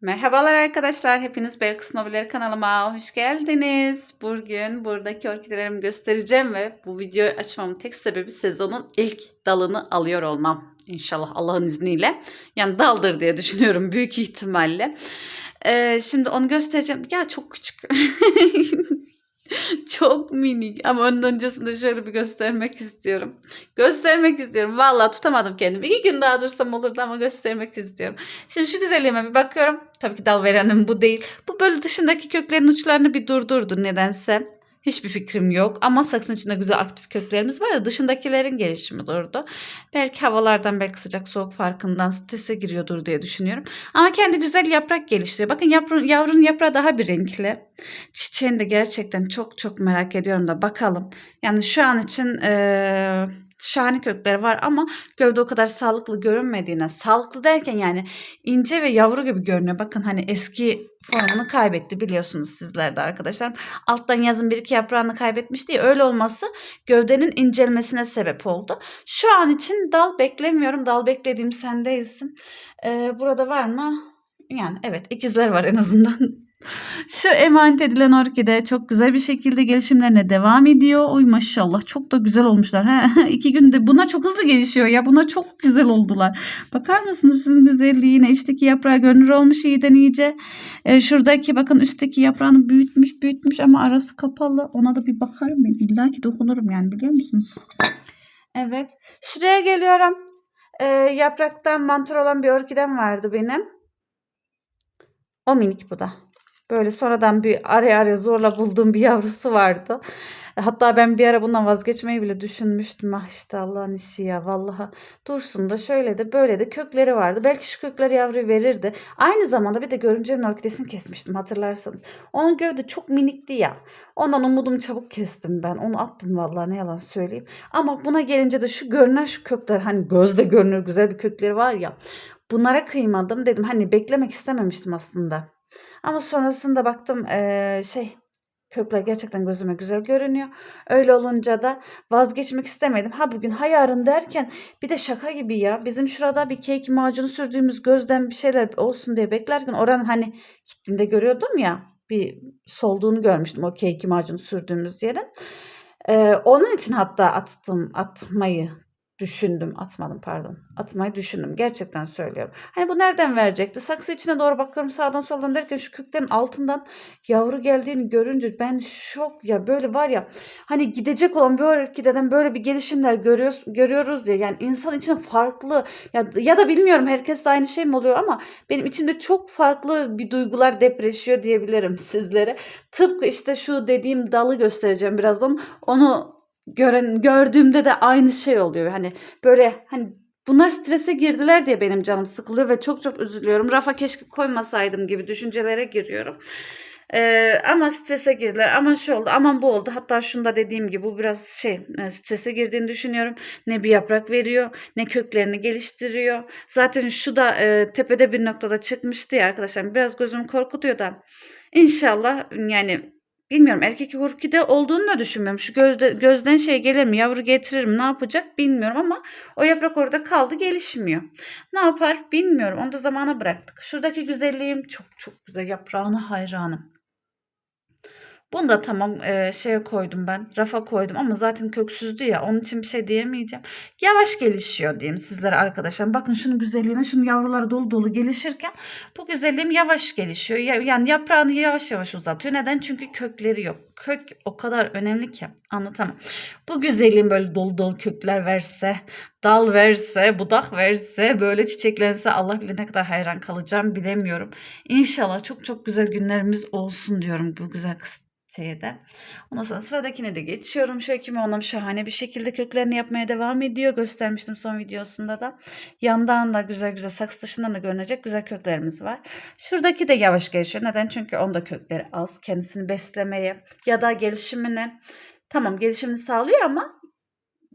Merhabalar arkadaşlar. Hepiniz Belkıs Nobileri kanalıma hoş geldiniz. Bugün buradaki orkidelerimi göstereceğim ve bu videoyu açmamın tek sebebi sezonun ilk dalını alıyor olmam. İnşallah Allah'ın izniyle. Yani daldır diye düşünüyorum büyük ihtimalle. Ee, şimdi onu göstereceğim. Ya çok küçük. çok minik ama onun öncesinde şöyle bir göstermek istiyorum. Göstermek istiyorum. Vallahi tutamadım kendimi. İki gün daha dursam olurdu ama göstermek istiyorum. Şimdi şu güzelliğime bir bakıyorum. Tabii ki dal verenim bu değil. Bu böyle dışındaki köklerin uçlarını bir durdurdu nedense. Hiçbir fikrim yok ama saksının içinde güzel aktif köklerimiz var ya dışındakilerin gelişimi durdu. Belki havalardan belki sıcak soğuk farkından strese giriyordur diye düşünüyorum. Ama kendi güzel yaprak geliştiriyor. Bakın yavrun, yavrunun yaprağı daha bir renkli. Çiçeğini de gerçekten çok çok merak ediyorum da bakalım. Yani şu an için eee şahane kökleri var ama gövde o kadar sağlıklı görünmediğine, sağlıklı derken yani ince ve yavru gibi görünüyor. Bakın hani eski formunu kaybetti biliyorsunuz sizler de arkadaşlar. Alttan yazın bir iki yaprağını kaybetmişti ya öyle olması gövdenin incelmesine sebep oldu. Şu an için dal beklemiyorum. Dal beklediğim sen değilsin. Ee, burada var mı? Yani evet ikizler var en azından. Şu emanet edilen orkide çok güzel bir şekilde gelişimlerine devam ediyor. Oy maşallah çok da güzel olmuşlar. He, iki günde buna çok hızlı gelişiyor ya. Buna çok güzel oldular. Bakar mısınız şunun güzelliğine? İçteki yaprağı görünür olmuş iyiden iyice. Ee, şuradaki bakın üstteki yaprağını büyütmüş büyütmüş ama arası kapalı. Ona da bir bakarım ben. İlla ki dokunurum yani biliyor musunuz? Evet. Şuraya geliyorum. Ee, yapraktan mantar olan bir orkidem vardı benim. O minik bu da. Böyle sonradan bir araya araya zorla bulduğum bir yavrusu vardı. Hatta ben bir ara bundan vazgeçmeyi bile düşünmüştüm. Ah işte Allah'ın işi ya vallahi. Dursun da şöyle de böyle de kökleri vardı. Belki şu kökleri yavru verirdi. Aynı zamanda bir de görümcemin orkidesini kesmiştim hatırlarsanız. Onun gövde çok minikti ya. Ondan umudumu çabuk kestim ben. Onu attım vallahi ne yalan söyleyeyim. Ama buna gelince de şu görünen şu kökler hani gözde görünür güzel bir kökleri var ya. Bunlara kıymadım dedim. Hani beklemek istememiştim aslında. Ama sonrasında baktım eee, şey kökler gerçekten gözüme güzel görünüyor. Öyle olunca da vazgeçmek istemedim. Ha bugün ha yarın derken bir de şaka gibi ya. Bizim şurada bir kek macunu sürdüğümüz gözden bir şeyler olsun diye beklerken oranın hani gittiğinde görüyordum ya bir solduğunu görmüştüm o kek macunu sürdüğümüz yerin. Eee, onun için hatta attım atmayı Düşündüm, atmadım pardon. Atmayı düşündüm. Gerçekten söylüyorum. Hani bu nereden verecekti? Saksı içine doğru bakıyorum sağdan soldan derken şu köklerin altından yavru geldiğini görünce ben şok ya böyle var ya hani gidecek olan bir orkideden böyle bir gelişimler görüyoruz, görüyoruz diye yani insan için farklı ya, ya da bilmiyorum herkes de aynı şey mi oluyor ama benim içimde çok farklı bir duygular depreşiyor diyebilirim sizlere. Tıpkı işte şu dediğim dalı göstereceğim birazdan. Onu gören gördüğümde de aynı şey oluyor. Hani böyle hani bunlar strese girdiler diye benim canım sıkılıyor ve çok çok üzülüyorum. Rafa keşke koymasaydım gibi düşüncelere giriyorum. Ee, ama strese girdiler. Aman şu oldu, aman bu oldu. Hatta şunda dediğim gibi bu biraz şey e, strese girdiğini düşünüyorum. Ne bir yaprak veriyor, ne köklerini geliştiriyor. Zaten şu da e, tepede bir noktada çıkmıştı ya arkadaşlar. Biraz gözümü korkutuyor da. İnşallah yani Bilmiyorum erkek orkide olduğunu da düşünmüyorum. Şu gözde, gözden şey gelir mi yavru getirir mi ne yapacak bilmiyorum ama o yaprak orada kaldı gelişmiyor. Ne yapar bilmiyorum onu da zamana bıraktık. Şuradaki güzelliğim çok çok güzel yaprağına hayranım. Bunu da tamam e, şeye koydum ben. Rafa koydum ama zaten köksüzdü ya. Onun için bir şey diyemeyeceğim. Yavaş gelişiyor diyeyim sizlere arkadaşlar. Bakın şunun güzelliğine, şunun yavruları dolu dolu gelişirken bu güzelliğim yavaş gelişiyor. Yani yaprağını yavaş yavaş uzatıyor. Neden? Çünkü kökleri yok. Kök o kadar önemli ki anlatamam. Bu güzelliğin böyle dolu dolu kökler verse, dal verse, budak verse, böyle çiçeklense Allah bilir ne kadar hayran kalacağım bilemiyorum. İnşallah çok çok güzel günlerimiz olsun diyorum bu güzel kız şeyde. Ondan sonra sıradakine de geçiyorum. Şöyle kimi onam şahane bir şekilde köklerini yapmaya devam ediyor. Göstermiştim son videosunda da. Yandan da güzel güzel saksı dışından da görünecek güzel köklerimiz var. Şuradaki de yavaş gelişiyor. Neden? Çünkü onda kökleri az. Kendisini beslemeye ya da gelişimini tamam gelişimini sağlıyor ama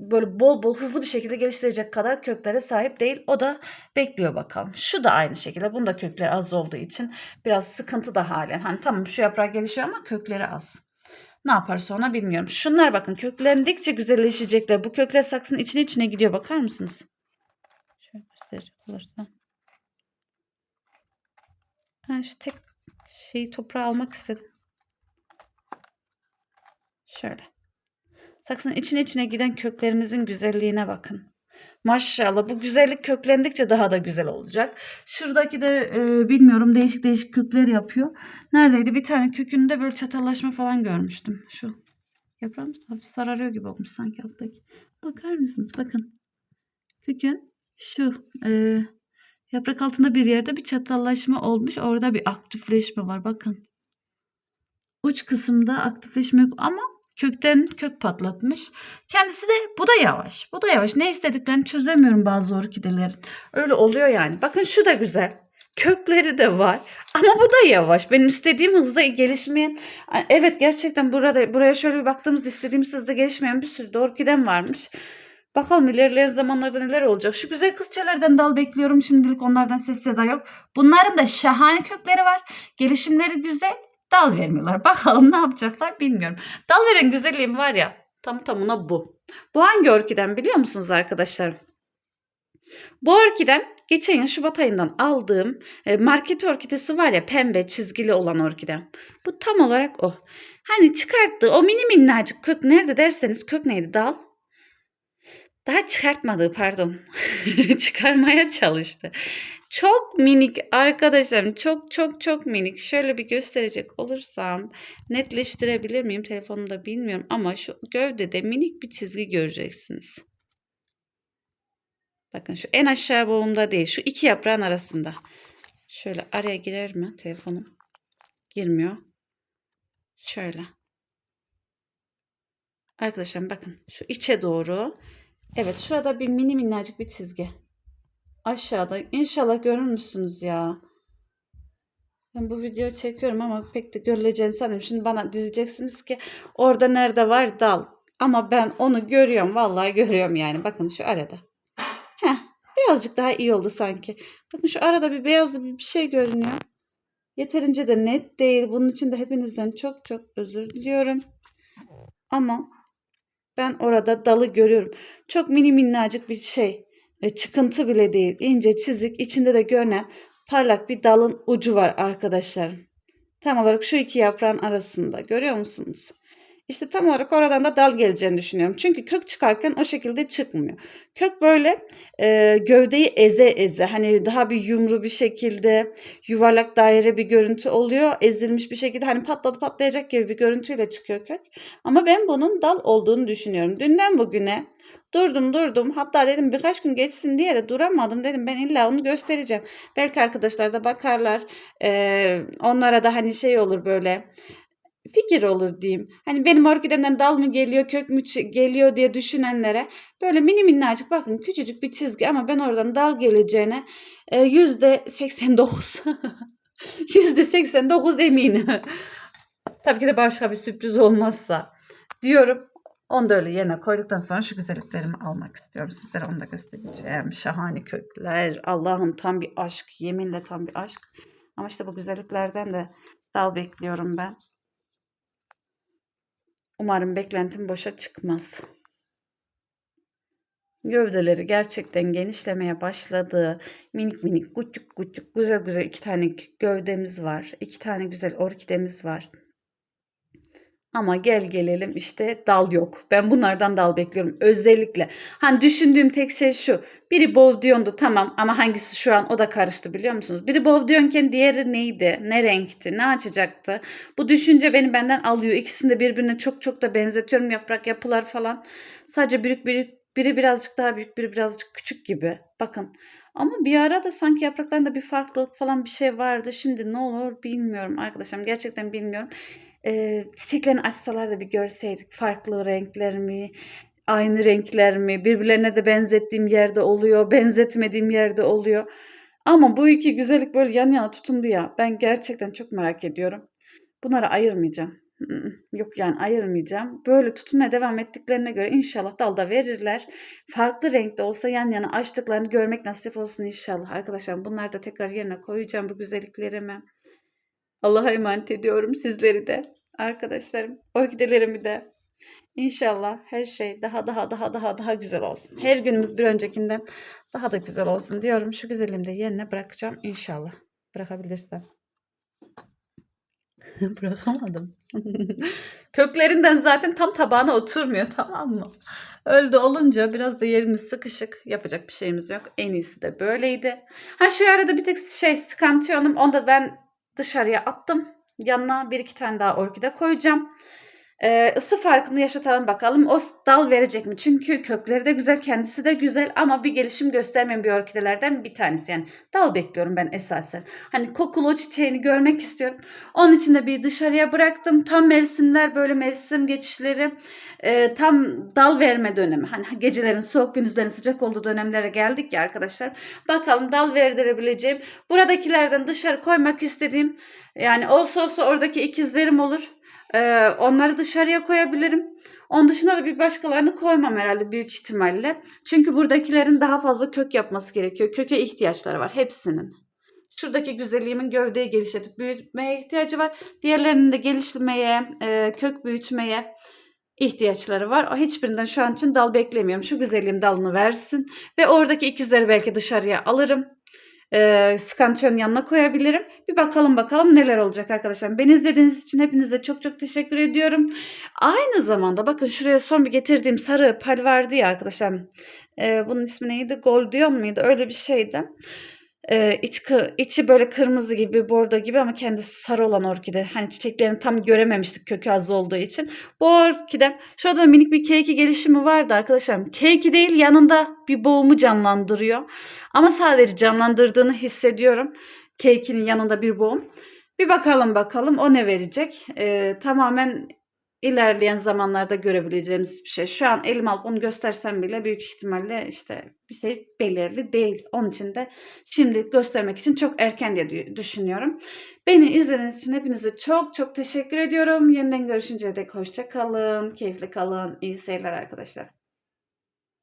böyle bol bol hızlı bir şekilde geliştirecek kadar köklere sahip değil. O da bekliyor bakalım. Şu da aynı şekilde. Bunda kökleri az olduğu için biraz sıkıntı da halen. Hani tamam şu yaprak gelişiyor ama kökleri az. Ne yapar sonra bilmiyorum. Şunlar bakın köklendikçe güzelleşecekler. Bu kökler saksının içine içine gidiyor. Bakar mısınız? Şöyle gösterecek olursam. Ben şu tek şeyi toprağa almak istedim. Şöyle. Saksının içine içine giden köklerimizin güzelliğine bakın. Maşallah bu güzellik köklendikçe daha da güzel olacak. Şuradaki de e, bilmiyorum değişik değişik kökler yapıyor. Neredeydi? Bir tane kökünde böyle çatallaşma falan görmüştüm. Şu yaprağımız hafif sararıyor gibi olmuş sanki alttaki. Bakar mısınız? Bakın. Kökün şu e, yaprak altında bir yerde bir çatallaşma olmuş. Orada bir aktifleşme var. Bakın. Uç kısımda aktifleşme yok ama kökten kök patlatmış. Kendisi de bu da yavaş. Bu da yavaş. Ne istediklerini çözemiyorum bazı orkidelerin. Öyle oluyor yani. Bakın şu da güzel. Kökleri de var. Ama bu da yavaş. Benim istediğim hızda gelişmeyen evet gerçekten burada buraya şöyle bir baktığımızda istediğimiz hızda gelişmeyen bir sürü de orkidem varmış. Bakalım ilerleyen zamanlarda neler olacak. Şu güzel kızçelerden dal bekliyorum. Şimdilik onlardan ses seda yok. Bunların da şahane kökleri var. Gelişimleri güzel. Dal vermiyorlar. Bakalım ne yapacaklar bilmiyorum. Dal veren güzelliğim var ya tam tamına bu. Bu hangi orkiden biliyor musunuz arkadaşlar? Bu orkiden geçen yıl Şubat ayından aldığım e, market orkidesi var ya pembe çizgili olan orkiden. Bu tam olarak o. Hani çıkarttığı o mini minnacık kök nerede derseniz kök neydi dal? Daha çıkartmadığı pardon. Çıkarmaya çalıştı. Çok minik arkadaşlarım. Çok çok çok minik. Şöyle bir gösterecek olursam netleştirebilir miyim? Telefonumda bilmiyorum ama şu gövdede minik bir çizgi göreceksiniz. Bakın şu en aşağı boğumda değil. Şu iki yaprağın arasında. Şöyle araya girer mi telefonum? Girmiyor. Şöyle. Arkadaşlar bakın şu içe doğru. Evet şurada bir mini minnacık bir çizgi. Aşağıda. İnşallah görür müsünüz ya? Ben bu videoyu çekiyorum ama pek de görüleceğini sanmıyorum. Şimdi bana diyeceksiniz ki orada nerede var dal. Ama ben onu görüyorum. Vallahi görüyorum yani. Bakın şu arada. Heh, birazcık daha iyi oldu sanki. Bakın şu arada bir beyazlı bir şey görünüyor. Yeterince de net değil. Bunun için de hepinizden çok çok özür diliyorum. Ama ben orada dalı görüyorum. Çok mini minnacık bir şey. Çıkıntı bile değil. ince çizik. içinde de görünen parlak bir dalın ucu var arkadaşlar. Tam olarak şu iki yaprağın arasında. Görüyor musunuz? İşte tam olarak oradan da dal geleceğini düşünüyorum. Çünkü kök çıkarken o şekilde çıkmıyor. Kök böyle e, gövdeyi eze eze hani daha bir yumru bir şekilde yuvarlak daire bir görüntü oluyor. Ezilmiş bir şekilde hani patladı patlayacak gibi bir görüntüyle çıkıyor kök. Ama ben bunun dal olduğunu düşünüyorum. Dünden bugüne Durdum durdum. Hatta dedim birkaç gün geçsin diye de duramadım. Dedim ben illa onu göstereceğim. Belki arkadaşlar da bakarlar. Ee, onlara da hani şey olur böyle fikir olur diyeyim. Hani benim orkidemden dal mı geliyor, kök mü geliyor diye düşünenlere böyle mini minnacık bakın küçücük bir çizgi ama ben oradan dal geleceğine e, yüzde 89 yüzde 89 eminim. Tabii ki de başka bir sürpriz olmazsa diyorum. Onu da öyle yerine koyduktan sonra şu güzelliklerimi almak istiyorum. Sizlere onu da göstereceğim. Şahane kökler. Allah'ım tam bir aşk. Yeminle tam bir aşk. Ama işte bu güzelliklerden de dal bekliyorum ben. Umarım beklentim boşa çıkmaz. Gövdeleri gerçekten genişlemeye başladı. Minik minik, küçük küçük, güzel güzel iki tane gövdemiz var. İki tane güzel orkidemiz var. Ama gel gelelim işte dal yok. Ben bunlardan dal bekliyorum özellikle. Hani düşündüğüm tek şey şu. Biri Bovdion'du tamam ama hangisi şu an o da karıştı biliyor musunuz? Biri Bovdion'ken diğeri neydi? Ne renkti? Ne açacaktı? Bu düşünce beni benden alıyor. İkisini de birbirine çok çok da benzetiyorum yaprak yapılar falan. Sadece büyük büyük biri birazcık daha büyük biri birazcık küçük gibi. Bakın. Ama bir ara da sanki yapraklarında bir farklılık falan bir şey vardı. Şimdi ne olur bilmiyorum arkadaşlar. Gerçekten bilmiyorum e, çiçeklerini açsalar da bir görseydik. Farklı renkler mi, aynı renkler mi, birbirlerine de benzettiğim yerde oluyor, benzetmediğim yerde oluyor. Ama bu iki güzellik böyle yan yana tutundu ya. Ben gerçekten çok merak ediyorum. Bunları ayırmayacağım. Yok yani ayırmayacağım. Böyle tutunmaya devam ettiklerine göre inşallah dalda verirler. Farklı renkte olsa yan yana açtıklarını görmek nasip olsun inşallah. Arkadaşlar bunları da tekrar yerine koyacağım bu güzelliklerimi. Allah'a emanet ediyorum sizleri de. Arkadaşlarım, orkidelerimi de. İnşallah her şey daha daha daha daha daha güzel olsun. Her günümüz bir öncekinden daha da güzel olsun diyorum. Şu güzelliğimi de yerine bırakacağım inşallah. Bırakabilirsem. Bırakamadım. Köklerinden zaten tam tabağına oturmuyor tamam mı? Öyle de olunca biraz da yerimiz sıkışık. Yapacak bir şeyimiz yok. En iyisi de böyleydi. Ha şu arada bir tek şey skantiyonum. Onu da ben dışarıya attım. Yanına bir iki tane daha orkide koyacağım. Ee, ısı farkını yaşatalım bakalım. O dal verecek mi? Çünkü kökleri de güzel, kendisi de güzel ama bir gelişim göstermeyen bir orkidelerden bir tanesi. Yani dal bekliyorum ben esasen. Hani kokulu çiçeğini görmek istiyorum. Onun için de bir dışarıya bıraktım. Tam mevsimler böyle mevsim geçişleri e, tam dal verme dönemi. Hani gecelerin soğuk gündüzlerin sıcak olduğu dönemlere geldik ya arkadaşlar. Bakalım dal verdirebileceğim. Buradakilerden dışarı koymak istediğim yani olsa olsa oradaki ikizlerim olur. Ee, onları dışarıya koyabilirim. Onun dışında da bir başkalarını koymam herhalde büyük ihtimalle. Çünkü buradakilerin daha fazla kök yapması gerekiyor. Köke ihtiyaçları var hepsinin. Şuradaki güzelliğimin gövdeyi geliştirip büyütmeye ihtiyacı var. Diğerlerinin de geliştirmeye, e, kök büyütmeye ihtiyaçları var. O hiçbirinden şu an için dal beklemiyorum. Şu güzelliğim dalını versin. Ve oradaki ikizleri belki dışarıya alırım e, skantiyon yanına koyabilirim. Bir bakalım bakalım neler olacak arkadaşlar. Beni izlediğiniz için hepinize çok çok teşekkür ediyorum. Aynı zamanda bakın şuraya son bir getirdiğim sarı pal vardı ya arkadaşlar. E, bunun ismi neydi? Goldion muydu? Öyle bir şeydi. E, iç, içi böyle kırmızı gibi, bordo gibi ama kendisi sarı olan orkide. Hani çiçeklerini tam görememiştik kökü az olduğu için. Bu orkide şurada minik bir keki gelişimi vardı arkadaşlar. Keki değil yanında bir boğumu canlandırıyor. Ama sadece canlandırdığını hissediyorum. Cake'inin yanında bir boğum. Bir bakalım bakalım o ne verecek. Ee, tamamen ilerleyen zamanlarda görebileceğimiz bir şey. Şu an elim alıp onu göstersem bile büyük ihtimalle işte bir şey belirli değil. Onun için de şimdi göstermek için çok erken diye düşünüyorum. Beni izlediğiniz için hepinize çok çok teşekkür ediyorum. Yeniden görüşünceye dek hoşça kalın, keyifli kalın, iyi seyirler arkadaşlar.